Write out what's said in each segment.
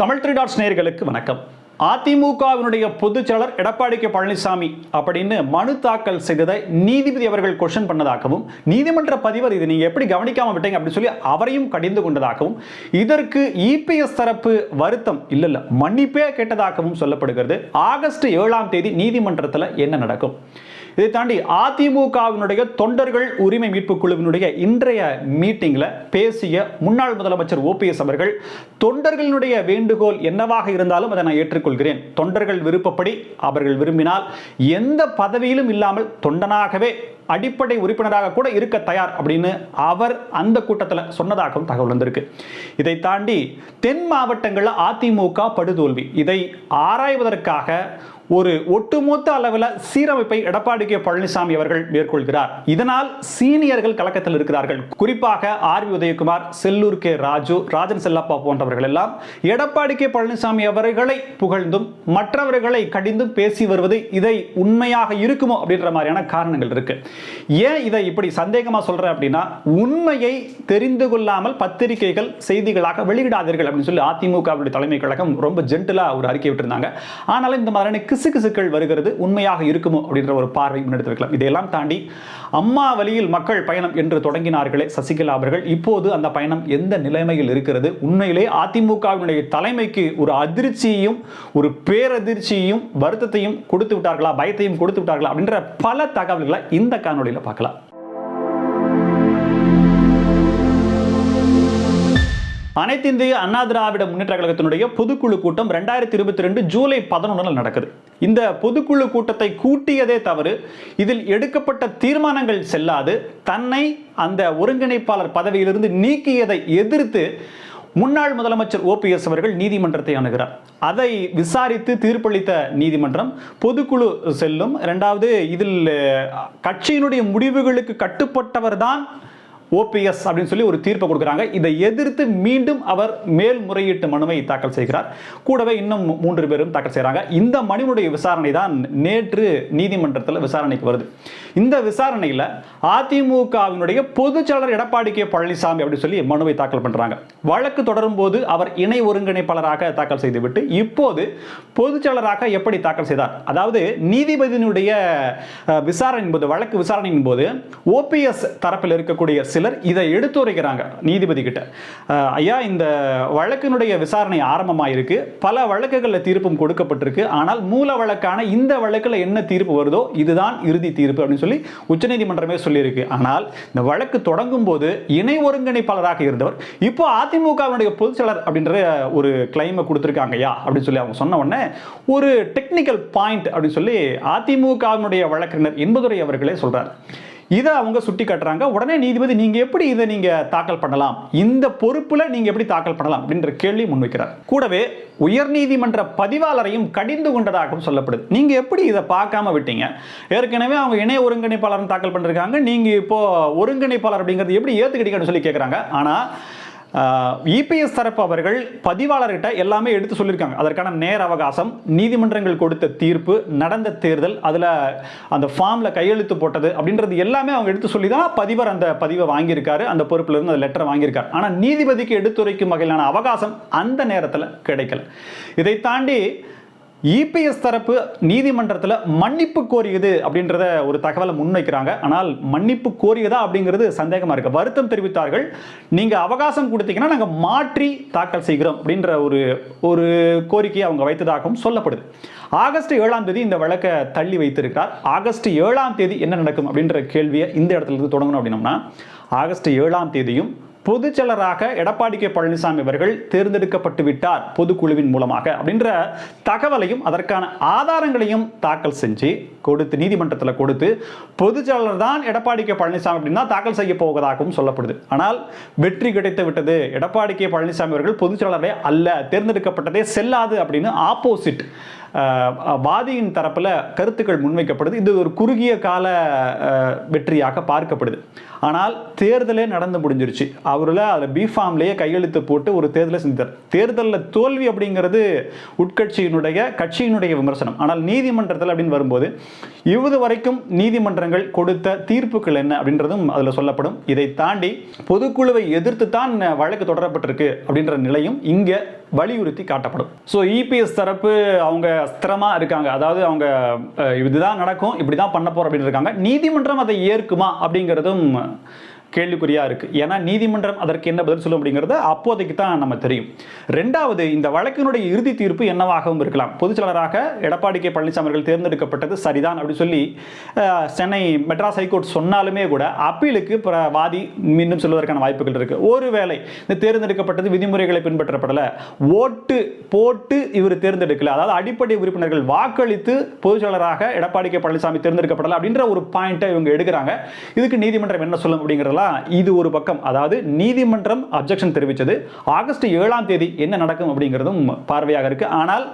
Tamil three dots நேயர்களுக்கு வணக்கம். அதிமுகவினுடைய பொதுச்செயலர் எடப்பாடி கே பழனிசாமி அப்படின்னு மனு தாக்கல் செய்ததை நீதிபதி அவர்கள் கொஷன் பண்ணதாகவும் நீதிமன்ற பதிவர் இது நீங்கள் எப்படி கவனிக்காமல் விட்டீங்க அப்படின்னு சொல்லி அவரையும் கடிந்து கொண்டதாகவும் இதற்கு இபிஎஸ் தரப்பு வருத்தம் இல்லை இல்லை மன்னிப்பே கேட்டதாகவும் சொல்லப்படுகிறது. ஆகஸ்ட் ஏழாம் தேதி நீதிமன்றத்தில் என்ன நடக்கும்? இதை தாண்டி அதிமுகவினுடைய தொண்டர்கள் உரிமை மீட்பு குழுவினுடைய இன்றைய மீட்டிங்கில் பேசிய முன்னாள் முதலமைச்சர் ஓபிஎஸ் அவர்கள் தொண்டர்களினுடைய வேண்டுகோள் என்னவாக இருந்தாலும் அதை நான் ஏற்றுக்கொள்கிறேன். தொண்டர்கள் விருப்பப்படி அவர்கள் விரும்பினால் எந்த பதவியிலும் இல்லாமல் தொண்டனாகவே அடிப்படை உறுப்பினராக கூட இருக்க தயார் அப்படின்னு அவர் அந்த கூட்டத்தில் சொன்னதாகவும் தகவல் வந்திருக்கு. இதை தாண்டி தென் மாவட்டங்களில் அதிமுக படுதோல்வி. இதை ஆராய்வதற்காக ஒரு ஒட்டுமொத்த அளவில் சீரமைப்பை எடப்பாடி கே பழனிசாமி அவர்கள் மேற்கொள்கிறார். இதனால் சீனியர்கள் கலக்கத்தில் இருக்கிறார்கள். குறிப்பாக R V Udhayakumar Sellur K Raju Rajan Chellappa போன்றவர்கள் எல்லாம் எடப்பாடி கே பழனிசாமி அவர்களை புகழ்ந்தும் மற்றவர்களை கடிந்தும் பேசி வருவது இதை உண்மையாக இருக்குமோ அப்படின்ற மாதிரியான காரணங்கள் இருக்குது ஏன் இதை இப்படி சந்தேகமா சொல்றேன் அப்படின்னா உண்மையை தெரிந்து கொள்ளாமல் பத்திரிகைகள் செய்திகளாக வெளியிடாதீர்கள் அப்படின்னு சொல்லி அதிமுகவுடைய தலைமை கழகம் ரொம்ப ஜென்டிலா ஒரு அறிக்கை விட்டுருந்தாங்க. ஆனாலும் இந்த மாதிரியான கிசுகிசுக்கள் வருகிறது உண்மையாக இருக்குமோ அப்படின்ற ஒரு பார்வை முன்னெடுத்து வைக்கலாம். இதையெல்லாம் தாண்டி அம்மா வழியில் மக்கள் பயணம் என்று தொடங்கினார்களே சசிகலா அவர்கள். இப்போது அந்த பயணம் எந்த நிலைமையில் இருக்கிறது? உண்மையிலே அதிமுகவினுடைய தலைமைக்கு ஒரு அதிர்ச்சியையும் ஒரு பேரதிர்ச்சியையும் வருத்தத்தையும் கொடுத்து விட்டார்களா பயத்தையும் கொடுத்து விட்டார்களா அப்படின்ற பல தகவல்களை இந்த காணொலியில் பார்க்கலாம். அனைத்து இந்திய அண்ணா திராவிட முன்னேற்ற கழகத்தினுடைய பொதுக்குழு கூட்டம் ரெண்டாயிரத்தி இருபத்தி ரெண்டு ஜூலை பதினொன்றில் நடக்குது. இந்த பொதுக்குழு கூட்டத்தை கூட்டியதே தவறு. இதில் எடுக்கப்பட்ட தீர்மானங்கள் செல்லாது. தன்னை அந்த ஒருங்கிணைப்பாளர் பதவியிலிருந்து நீக்கியதை எதிர்த்து முன்னாள் முதலமைச்சர் ஓபிஎஸ் அவர்கள் நீதிமன்றத்தை அணுகிறார். அதை விசாரித்து தீர்ப்பளித்த நீதிமன்றம் பொதுக்குழு செல்லும். இரண்டாவது இதில் கட்சியினுடைய முடிவுகளுக்கு கட்டுப்பட்டவர் தான் ஓபிஎஸ் அப்படின்னு சொல்லி ஒரு தீர்ப்பை கொடுக்குறாங்க. இதை எதிர்த்து மீண்டும் அவர் மேல்முறையீட்டு மனுவை தாக்கல் செய்கிறார். கூடவே இன்னும் மூன்று பேரும் தாக்கல் செய்கிறாங்க. இந்த மனுவுடைய விசாரணை தான் நேற்று நீதிமன்றத்தில் விசாரணைக்கு வருது. இந்த விசாரணையில் அதிமுகவினுடைய பொதுச்செயலர் எடப்பாடி கே பழனிசாமி அப்படின்னு சொல்லி மனுவை தாக்கல் பண்ணுறாங்க வழக்கு தொடரும் போது அவர் இணை ஒருங்கிணைப்பாளராக தாக்கல் செய்துவிட்டு இப்போது பொதுச்செயலராக எப்படி தாக்கல் செய்தார்? அதாவது நீதிபதியினுடைய விசாரணை விசாரணையின் போது வழக்கு விசாரணையின் போது ஓபிஎஸ் தரப்பில் இருக்கக்கூடிய சிலர் இதை எடுத்துரைக்கிறாங்க நீதிபதி கிட்ட ஐயா இந்த வழக்கினுடைய விசாரணை ஆரம்பமாயிருக்கு. பல வழக்குகளில் தீர்ப்பும் கொடுக்கப்பட்டிருக்கு. ஆனால் மூல வழக்கான இந்த வழக்கில் என்ன தீர்ப்பு வருதோ இதுதான் இறுதி தீர்ப்பு அப்படின்னு சொல்லி உச்சநீதிமன்றமே சொல்லியிருக்கு. ஆனால் இந்த வழக்கு தொடங்கும் போது இணை ஒருங்கிணைப்பாளராக இருந்தவர் இப்போ அதிமுகவினுடைய பொதுச்செயலர் அப்படின்ற ஒரு கிளைமை கொடுத்துருக்காங்க ஐயா அப்படின்னு சொல்லி அவங்க சொன்ன உடனே ஒரு டெக்னிக்கல் பாயிண்ட் அப்படின்னு சொல்லி அதிமுகவினுடைய வழக்கறிஞர் என்பதுரை அவர்களே சொல்றார். இதை அவங்க சுட்டி காட்டுறாங்க. உடனே நீதிபதி நீங்க எப்படி இதை நீங்க தாக்கல் பண்ணலாம்? இந்த பொறுப்புல நீங்க எப்படி தாக்கல் பண்ணலாம்? அப்படின்ற கேள்வி முன்வைக்கிறார். கூடவே உயர்நீதிமன்ற பதிவாளரையும் கடிந்து கொண்டதாகவும் சொல்லப்படுது. நீங்க எப்படி இதை பார்க்காம விட்டீங்க? ஏற்கனவே அவங்க இணை ஒருங்கிணைப்பாளர் தாக்கல் பண்ணிருக்காங்க. நீங்க இப்போ ஒருங்கிணைப்பாளர் அப்படிங்கிறது எப்படி ஏத்துக்கிட்டீங்கன்னு சொல்லி கேட்குறாங்க ஆனா இபிஎஸ் தரப்பு அவர்கள் பதிவாளர்கிட்ட எல்லாமே எடுத்து சொல்லியிருக்காங்க. அதற்கான நேர அவகாசம் நீதிமன்றங்கள் கொடுத்த தீர்ப்பு நடந்த தேர்தல் அதில் அந்த ஃபார்மில் கையெழுத்து போட்டது அப்படின்றது எல்லாமே அவங்க எடுத்து சொல்லி தான் பதிவர் அந்த பதிவை வாங்கியிருக்காரு. அந்த பொறுப்பிலிருந்து அந்த லெட்டரை வாங்கியிருக்காரு. ஆனால் நீதிபதிக்கு எடுத்துரைக்கும் வகையிலான அவகாசம் அந்த நேரத்தில் கிடைக்கல. இதை தாண்டி இபிஎஸ் தரப்பு நீதிமன்றத்தில் மன்னிப்பு கோரியது அப்படின்றத ஒரு தகவலை முன்வைக்கிறாங்க ஆனால் மன்னிப்பு கோரியதா அப்படிங்கிறது சந்தேகமாக இருக்கு. வருத்தம் தெரிவித்தார்கள். நீங்கள் அவகாசம் கொடுத்தீங்கன்னா நாங்கள் மாற்றி தாக்கல் செய்கிறோம் அப்படின்ற ஒரு ஒரு கோரிக்கையை அவங்க வைத்ததாகவும் சொல்லப்படுது. ஆகஸ்ட் ஏழாம் தேதி இந்த வழக்கை தள்ளி வைத்திருக்கிறார். ஆகஸ்ட் ஏழாம் தேதி என்ன நடக்கும் அப்படின்ற கேள்வியை இந்த இடத்துல இருந்து தொடங்கணும் அப்படின்னோம்னா ஆகஸ்ட் ஏழாம் தேதியும் பொதுச்செயலராக எடப்பாடி கே பழனிசாமி அவர்கள் தேர்ந்தெடுக்கப்பட்டு விட்டார் பொதுக்குழுவின் மூலமாக அப்படின்ற தகவலையும் அதற்கான ஆதாரங்களையும் தாக்கல் செஞ்சு கொடுத்து நீதிமன்றத்தில் கொடுத்து பொதுச்செயலர் தான் எடப்பாடி கே பழனிசாமி அப்படின்னா தாக்கல் செய்ய போவதாகவும் சொல்லப்படுது. ஆனால் வெற்றி கிடைத்து விட்டது. எடப்பாடி கே பழனிசாமி அவர்கள் பொதுச்செயலரே அல்ல. தேர்ந்தெடுக்கப்பட்டதே செல்லாது அப்படின்னு ஆப்போசிட் வாதியின் தரப்பில் கருத்துக்கள் முன்வைக்கப்படுது. இது ஒரு குறுகிய கால வெற்றியாக பார்க்கப்படுது. ஆனால் தேர்தலே நடந்து முடிஞ்சிருச்சு. அவரில் அதில் பிஃபார்ம்லேயே கையெழுத்து போட்டு ஒரு தேர்தலை செஞ்சார். தேர்தலில் தோல்வி அப்படிங்கிறது உட்கட்சியினுடைய கட்சியினுடைய விமர்சனம். ஆனால் நீதிமன்றத்தில் அப்படின்னு வரும்போது இது வரைக்கும் நீதிமன்றங்கள் கொடுத்த தீர்ப்புகள் என்ன அப்படின்றதும் அதில் சொல்லப்படும். இதை தாண்டி பொதுக்குழுவை எதிர்த்து தான் வழக்கு தொடரப்பட்டிருக்கு அப்படின்ற நிலையும் இங்கே வலியுறுத்தி காட்டப்படும். ஸோ இபிஎஸ் தரப்பு அவங்க ஸ்திரமா இருக்காங்க. அதாவது அவங்க இதுதான் நடக்கும் இப்படி தான் பண்ண போறோம் அப்படின்னு இருக்காங்க. நீதிமன்றம் அதை ஏற்குமா அப்படிங்கிறதும் கேள்விக்குறியாக இருக்குது ஏன்னா நீதிமன்றம் அதற்கு என்ன பதில் சொல்லும் அப்படிங்கிறது அப்போதைக்கு தான் நம்ம தெரியும். ரெண்டாவது இந்த வழக்கினுடைய இறுதி தீர்ப்பு என்னவாகவும் இருக்கலாம். பொதுச்செயலராக எடப்பாடி கே. பழனிசாமி அவர்கள் தேர்ந்தெடுக்கப்பட்டது சரிதான் அப்படின்னு சொல்லி சென்னை மெட்ராஸ் ஹைகோர்ட் சொன்னாலுமே கூட அப்பீலுக்கு பிற வாதி மீண்டும் சொல்வதற்கான வாய்ப்புகள் இருக்குது ஒருவேளை இந்த தேர்ந்தெடுக்கப்பட்டது விதிமுறைகளை பின்பற்றப்படல. ஓட்டு போட்டு இவர் தேர்ந்தெடுக்கல. அதாவது அடிப்படை உறுப்பினர்கள் வாக்களித்து பொதுச்செயலராக எடப்பாடி கே. பழனிசாமி தேர்ந்தெடுக்கப்படலை அப்படின்ற ஒரு பாயிண்ட்டை இவங்க எடுக்கிறாங்க. இதுக்கு நீதிமன்றம் என்ன சொல்லும் அப்படிங்கிறதெல்லாம் இது ஒரு பக்கம். அதாவது நீதிமன்றம் அப்ஜெக்ஷன் தெரிவித்தது ஆகஸ்ட் ஏழாம் தேதி என்ன நடக்கும் அப்படிங்கிறதும் பார்வையாக இருக்கு. ஆனால்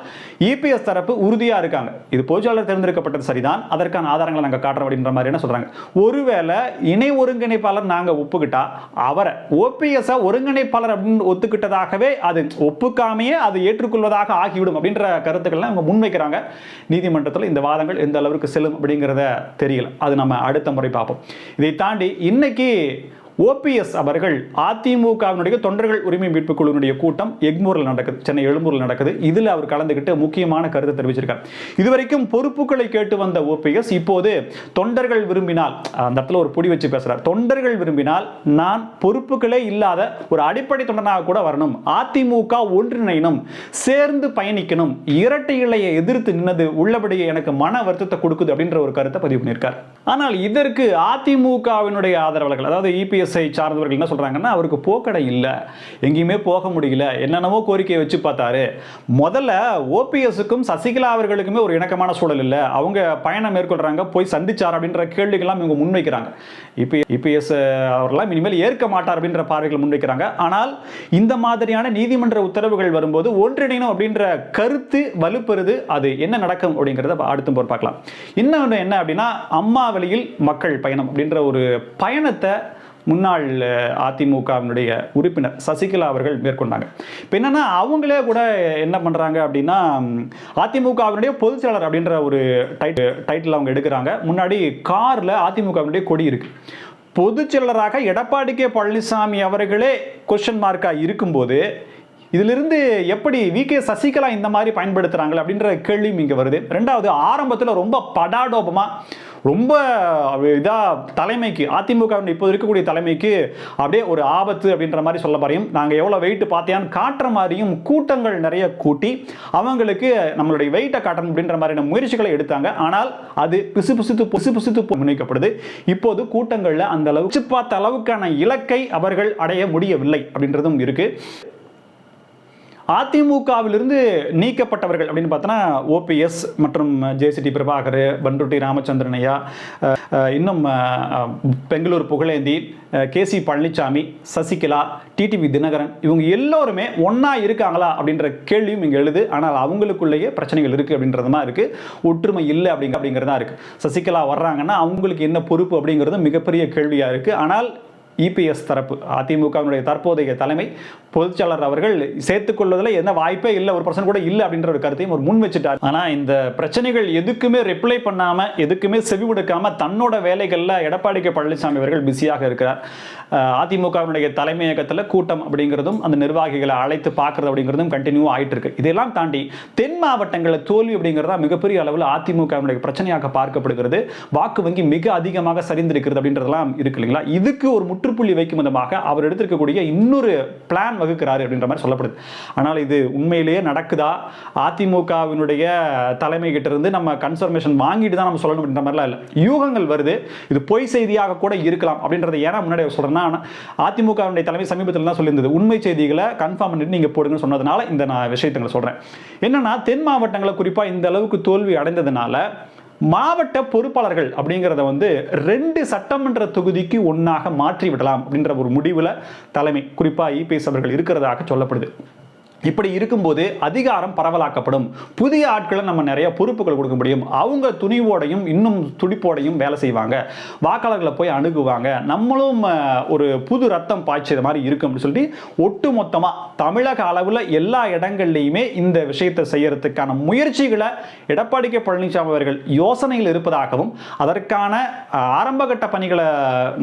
இபிஎஸ் தரப்பு உறுதியாக இருக்காங்க. இது பொதுச்சாளர் தேர்ந்தெடுக்கப்பட்டது சரிதான். அதற்கான ஆதாரங்களை நாங்கள் காட்டுறோம் அப்படின்ற மாதிரி என்ன சொல்கிறாங்க ஒருவேளை இணை ஒருங்கிணைப்பாளர் நாங்கள் ஒப்புக்கிட்டா அவரை ஓபிஎஸ் ஒருங்கிணைப்பாளர் அப்படின்னு ஒத்துக்கிட்டதாகவே அது ஒப்புக்காமையே அது ஏற்றுக்கொள்வதாக ஆகிவிடும் அப்படின்ற கருத்துக்கள்லாம் அவங்க முன்வைக்கிறாங்க. நீதிமன்றத்தில் இந்த வாதங்கள் எந்த அளவுக்கு செல்லும் அப்படிங்கிறத தெரியல. அது நம்ம அடுத்த முறை பார்ப்போம். இதை தாண்டி இன்னைக்கு ஓபிஎஸ் அவர்கள் அதிமுகவினுடைய தொண்டர்கள் உரிமை மீட்பு குழுவினுடைய கூட்டம் எக்மூரில் நடக்குது. சென்னை எழும்பூரில் நடக்குது. இதில் அவர் கலந்துக்கிட்டு முக்கியமான கருத்தை தெரிவிச்சிருக்கார். இதுவரைக்கும் பொறுப்புகளை கேட்டு வந்த ஓபிஎஸ் இப்போது தொண்டர்கள் விரும்பினால் அந்த இடத்துல ஒரு புடி வச்சு பேசுகிறார் தொண்டர்கள் விரும்பினால் நான் பொறுப்புகளே இல்லாத ஒரு அடிப்படை தொண்டனாக கூட வரணும். அதிமுக ஒன்றிணையணும் சேர்ந்து பயணிக்கணும் இரட்டை இலையை எதிர்த்து நின்னது உள்ளபடியே எனக்கு மன வருத்தத்தை கொடுக்குது அப்படின்ற ஒரு கருத்தை பதிவு பண்ணியிருக்கார். ஆனால் இதற்கு அதிமுகவினுடைய ஆதரவாளர்கள் அதாவது இபிஎஸ்ஐ சார்ந்தவர்கள் என்ன சொல்றாங்கன்னா அவருக்கு போக்கடை இல்லை. எங்கேயுமே போக முடியல. என்னென்னவோ கோரிக்கையை வச்சு பார்த்தாரு. முதல்ல ஓபிஎஸ்க்கும் சசிகலா அவர்களுக்குமே ஒரு இணக்கமான சூழல் இல்லை. அவங்க பயணம் மேற்கொள்றாங்க போய் சந்திச்சார் அப்படின்ற கேள்விகள்லாம் இவங்க முன்வைக்கிறாங்க. இப்போ இபிஎஸ் அவர்லாம் இனிமேல் ஏற்க மாட்டார் அப்படின்ற பார்வைகள் முன்வைக்கிறாங்க. ஆனால் இந்த மாதிரியான நீதிமன்ற உத்தரவுகள் வரும்போது ஒன்றிணைணும் அப்படின்ற கருத்து வலுப்பெறுது. அது என்ன நடக்கும் அப்படிங்கிறத அடுத்து போர் பார்க்கலாம். இன்னொன்று என்ன அப்படின்னா அம்மா வழியில் மக்கள் பயணம் அப்படின்ற ஒரு பயணத்தை முன்னாள் அதிமுகவினுடைய உறுப்பினர் சசிகலா அவர்கள் மேற்கொண்டாங்க. இப்போ என்னென்னா அவங்களே கூட என்ன பண்ணுறாங்க அப்படின்னா அதிமுகவினுடைய பொதுச் செயலாளர் அப்படின்ற ஒரு டைட் டைட்டில் அவங்க எடுக்கிறாங்க. முன்னாடி காரில் அதிமுகவினுடைய கொடி இருக்குது பொதுச் செயலராக எடப்பாடி கே. பழனிசாமி அவர்களே கொஸ்டின் மார்க்காக இருக்கும்போது இதிலிருந்து எப்படி வி. கே. சசிகலா இந்த மாதிரி பயன்படுத்துகிறாங்களே அப்படின்ற கேள்வியும் இங்கே வருது. ரெண்டாவது ஆரம்பத்தில் ரொம்ப படாடோபமாக ரொம்ப இதாக தலைமைக்கு அதிமுக இப்போது இருக்கக்கூடிய தலைமைக்கு அப்படியே ஒரு ஆபத்து அப்படின்ற மாதிரி சொல்ல பாரியும். நாங்கள் எவ்வளோ வெயிட் பார்த்தியான்னு காட்டுற மாதிரியும் கூட்டங்கள் நிறைய கூட்டி அவங்களுக்கு நம்மளுடைய வெயிட்டை காட்டணும் அப்படின்ற மாதிரியான முயற்சிகளை எடுத்தாங்க. ஆனால் அது பிசு பிசுத்து பிசு பிசுத்து முன்வைக்கப்படுது. இப்போது கூட்டங்களில் அந்த அளவு பார்த்த அளவுக்கான இலக்கை அவர்கள் அடைய முடியவில்லை அப்படின்றதும் இருக்குது அதிமுகவிலிருந்து நீக்கப்பட்டவர்கள் அப்படின்னு பார்த்தோன்னா ஓபிஎஸ் மற்றும் ஜேசிடி பிரபாகர் பன்ருட்டி ராமச்சந்திரன் ஐயா இன்னும் Bangalore Pugazhendhi K C Palaniswami Sasikala TTV Dhinakaran இவங்க எல்லோருமே ஒன்றா இருக்காங்களா அப்படின்ற கேள்வியும் இங்கே எழுது. ஆனால் அவங்களுக்குள்ளேயே பிரச்சனைகள் இருக்குது அப்படின்றது தான் இருக்குது ஒற்றுமை இல்லை அப்படிங்க அப்படிங்கிறதா இருக்குது சசிகலா வர்றாங்கன்னா அவங்களுக்கு என்ன பொறுப்பு அப்படிங்கிறது மிகப்பெரிய கேள்வியாக இருக்குது ஆனால் இபிஎஸ் தரப்பு அதிமுகவினுடைய தற்போதைய தலைமை பொதுச்செயலாளர் அவர்கள் சேர்த்துக்கொள்வதில் என்ன எந்த வாய்ப்பே இல்லை ஒரு பர்சன் கூட இல்லை அப்படின்ற ஒரு கருத்தையும் ஒரு முன் வச்சுட்டார். ஆனால் இந்த பிரச்சனைகள் எதுக்குமே ரிப்ளை பண்ணாமல் எதுக்குமே செவி கொடுக்காமல் தன்னோட வேலைகளில் எடப்பாடி கே பழனிசாமி அவர்கள் பிஸியாக இருக்கிறார். அதிமுகவினுடைய தலைமையகத்தில் கூட்டம் அப்படிங்கிறதும் அந்த நிர்வாகிகளை அழைத்து பார்க்குறது அப்படிங்கிறதும் கண்டினியூ ஆகிட்டு இருக்கு. இதெல்லாம் தாண்டி தென் மாவட்டங்களில் தோல்வி அப்படிங்கிறதா மிகப்பெரிய அளவில் அதிமுகவினுடைய பிரச்சனையாக பார்க்கப்படுகிறது. வாக்கு வங்கி மிக அதிகமாக சரிந்திருக்கிறது அப்படின்றதெல்லாம் இருக்கு இல்லைங்களா? இதுக்கு ஒரு முற்றுப்புள்ளி வைக்கும் விதமாக அவர் எடுத்திருக்கக்கூடிய இன்னொரு பிளான் வகுக்கிறார் அப்படின்ற மாதிரி சொல்லப்படுது. ஆனால் இது உண்மையிலேயே நடக்குதா? அதிமுகவினுடைய தலைமை கிட்ட இருந்து நம்ம கன்ஃபர்மேஷன் வாங்கிட்டு தான் நம்ம சொல்லணும் அப்படின்ற மாதிரிலாம் இல்லை. யூகங்கள் வருது. இது பொய் செய்தியாக கூட இருக்கலாம் அப்படின்றத ஏன்னா முன்னாடி சொல்கிறேன்னா அதிமுகவினுடைய தலைமை சமீபத்தில் தான் சொல்லியிருந்தது. உண்மை செய்திகளை கன்ஃபார்ம் பண்ணிட்டு நீங்கள் போடுங்கன்னு சொன்னதுனால இந்த நான் விஷயத்தங்களை சொல்கிறேன் என்னென்னா தென் மாவட்டங்களை குறிப்பாக இந்த அளவுக்கு தோல்வி அடைந்ததுனால மாவட்ட பொறுப்பாளர்கள் அப்படிங்கிறத வந்து ரெண்டு சட்டமன்ற தொகுதிக்கு ஒன்றாக மாற்றி விடலாம் அப்படின்ற ஒரு முடிவில் தலைமை குறிப்பாக இபிஎஸ் அவர்கள் இருக்கிறதாக சொல்லப்படுது. இப்படி இருக்கும்போது அதிகாரம் பரவலாக்கப்படும். புதிய ஆட்களை நம்ம நிறைய பொறுப்புகள் கொடுக்க முடியும். அவங்க துணிவோடையும் இன்னும் துடிப்போடையும் வேலை செய்வாங்க. வாக்காளர்களை போய் அணுகுவாங்க. நம்மளும் ஒரு புது ரத்தம் பாய்ச்சது மாதிரி இருக்கும் அப்படின்னு சொல்லி ஒட்டு மொத்தமாக தமிழக அளவில் எல்லா இடங்கள்லையுமே இந்த விஷயத்தை செய்யறதுக்கான முயற்சிகளை எடப்பாடி கே பழனிசாமி அவர்கள் யோசனையில் இருப்பதாகவும் அதற்கான ஆரம்பகட்ட பணிகளை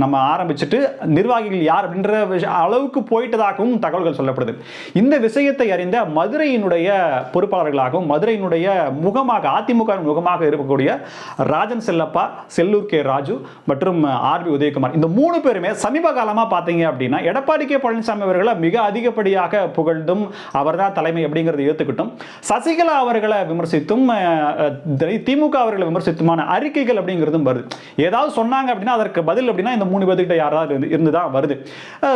நம்ம ஆரம்பிச்சுட்டு நிர்வாகிகள் யார் அப்படின்ற அளவுக்கு போயிட்டதாகவும் தகவல்கள் சொல்லப்படுது. இந்த விஷயத்தை அறிந்த மதுரையினுடைய பொறுப்பாளர்களாகவும் மதுரையினுடைய முகமாக அதிமுக முகமாக இருக்கக்கூடிய ராஜன் செல்லப்பா செல்லூர் கே ராஜு மற்றும் ஆர் பி உதயகுமார். இந்த மூணு பேருமே சமீப காலமாக பார்த்தீங்க அப்படின்னா எடப்பாடி கே பழனிசாமி அவர்களை மிக அதிகப்படியாக புகழ்ந்தும் அவர்தான் தலைமை அப்படிங்கிறத ஏற்றுக்கிட்டும் சசிகலா அவர்களை விமர்சித்தும் திமுக அவர்களை விமர்சித்துமான அறிக்கைகள் அப்படிங்கிறதும் வருது. ஏதாவது சொன்னாங்க அப்படின்னா அதற்கு பதில் அப்படின்னா இந்த மூணு பேர்கிட்ட யாராவது இருந்து- தான் வருது.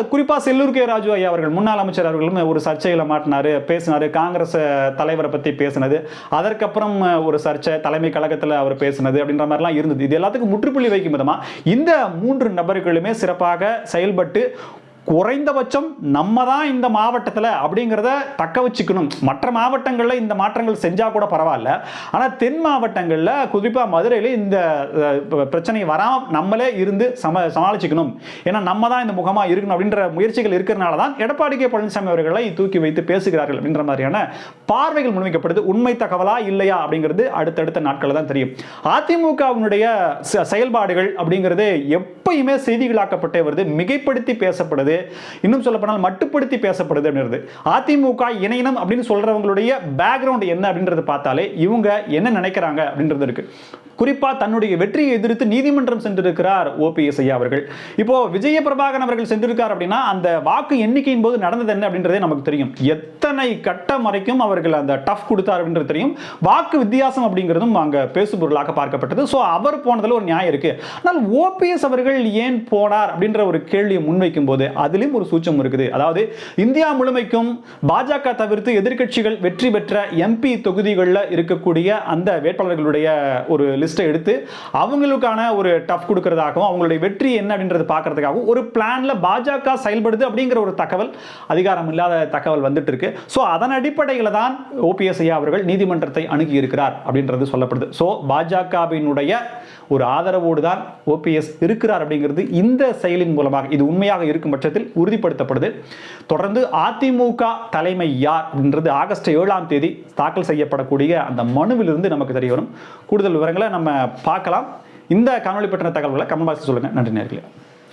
குறிப்பாக செல்லூர் கே ராஜு ஐயா அவர்கள் முன்னாள் அமைச்சர் அவர்களும் ஒரு சர்ச்சையில் மாட்டினார். பேசினாரு காங்கிரஸ் தலைவரை பத்தி பேசினது. அதற்கப்புறம் ஒரு சர்ச்சை தலைமை கழகத்தில் அவர் பேசினது அப்படின்ற மாதிரிலாம் இருந்தது. இது எல்லாத்துக்கும் முற்றுப்புள்ளி வைக்கும் விதமாக இந்த மூன்று நபர்களுமே சிறப்பாக செயல்பட்டு குறைந்தபட்சம் நம்ம தான் இந்த மாவட்டத்தில் அப்படிங்கிறத தக்க வச்சுக்கணும். மற்ற மாவட்டங்களில் இந்த மாற்றங்கள் செஞ்சால் கூட பரவாயில்ல. ஆனால் தென் மாவட்டங்களில் குறிப்பாக மதுரையில் இந்த பிரச்சனை வராமல் நம்மளே இருந்து சம சமாளிச்சுக்கணும். ஏன்னா நம்ம தான் இந்த முகமாக இருக்கணும் அப்படின்ற முயற்சிகள் இருக்கிறனால தான் எடப்பாடி கே பழனிசாமி அவர்களை தூக்கி வைத்து பேசுகிறார்கள் அப்படின்ற மாதிரியான பார்வைகள் முன்வைக்கப்படுது. உண்மை தகவலா இல்லையா அப்படிங்கிறது அடுத்தடுத்த நாட்களில் தான் தெரியும். அதிமுகவினுடைய செயல்பாடுகள் அப்படிங்கிறது எப்பயுமே செய்திகளாக்கப்பட்டே வருது. மிகைப்படுத்தி பேசப்படுது. இன்னும் சொல்லப்போனால் மட்டுப்படுத்தி பேசப்படுது அப்படின்றது. அதிமுக இணையனம் அப்படின்னு சொல்றவங்களுடைய பேக்ரவுண்ட் என்ன அப்படின்றது பார்த்தாலே இவங்க என்ன நினைக்கிறாங்க அப்படின்றது இருக்குது குறிப்பாக தன்னுடைய வெற்றியை எதிர்த்து நீதிமன்றம் சென்றிருக்கிறார் ஓபிஎஸ் ஐயா அவர்கள். இப்போ விஜய பிரபாகரன் அவர்கள் சென்றிருக்கார் அப்படின்னா அந்த வாக்கு எண்ணிக்கையின் போது நடந்தது என்ன அப்படின்றதே நமக்கு தெரியும். எத்தனை கட்டம் வரைக்கும் அவர்கள் அந்த டஃப் கொடுத்தார் அப்படின்றது தெரியும். வாக்கு வித்தியாசம் அப்படிங்கிறதும் அங்கே பேசுபொருளாக பார்க்கப்பட்டது. ஸோ அவர் போனதில் ஒரு நியாயம் இருக்கு. ஆனால் ஓபிஎஸ் அவர்கள் ஏன் போனார் அப்படின்ற ஒரு கேள்வியை முன்வைக்கும் போது அதிலும் ஒரு சூச்சம் இருக்குது. அதாவது இந்தியா முழுமைக்கும் பாஜக தவிர்த்து எதிர்க்கட்சிகள் வெற்றி பெற்ற எம்பி தொகுதிகளில் இருக்கக்கூடிய அந்த வேட்பாளர்களுடைய ஒரு லிஸ்ட்டை எடுத்து அவங்களுக்கான ஒரு டஃப் கொடுக்கறதாகவும் அவங்களுடைய வெற்றி என்ன அப்படின்றது பார்க்கறதுக்காகவும் ஒரு பிளான்ல பாஜக செயல்படுது அப்படிங்கிற ஒரு தகவல் அதிகாரம் இல்லாத தகவல் வந்துட்டு இருக்கு ஸோ அதன் அடிப்படையில் தான் ஓபிஎஸ் ஐயா அவர்கள் நீதிமன்றத்தை அணுகி இருக்கிறார் அப்படின்றது சொல்லப்படுது. ஸோ பாஜகவினுடைய ஒரு ஆதரவோடு தான் ஓபிஎஸ் இருக்கிறார் அப்படிங்கிறது இந்த செயலின் மூலமாக இது உண்மையாக இருக்கும் பட்சத்தில் உறுதிப்படுத்தப்படுது. தொடர்ந்து அதிமுக தலைமை யார் அப்படின்றது ஆகஸ்ட் ஏழாம் தேதி தாக்கல் செய்யப்படக்கூடிய அந்த மனுவிலிருந்து நமக்கு தெரிய வரும். கூடுதல் விவரங்களை நம்ம பார்க்கலாம். இந்த காணொலி பற்றின தகவல்களை கமெண்ட் பாக்ஸ் சொல்லுங்கள் நன்றி நேர்களே.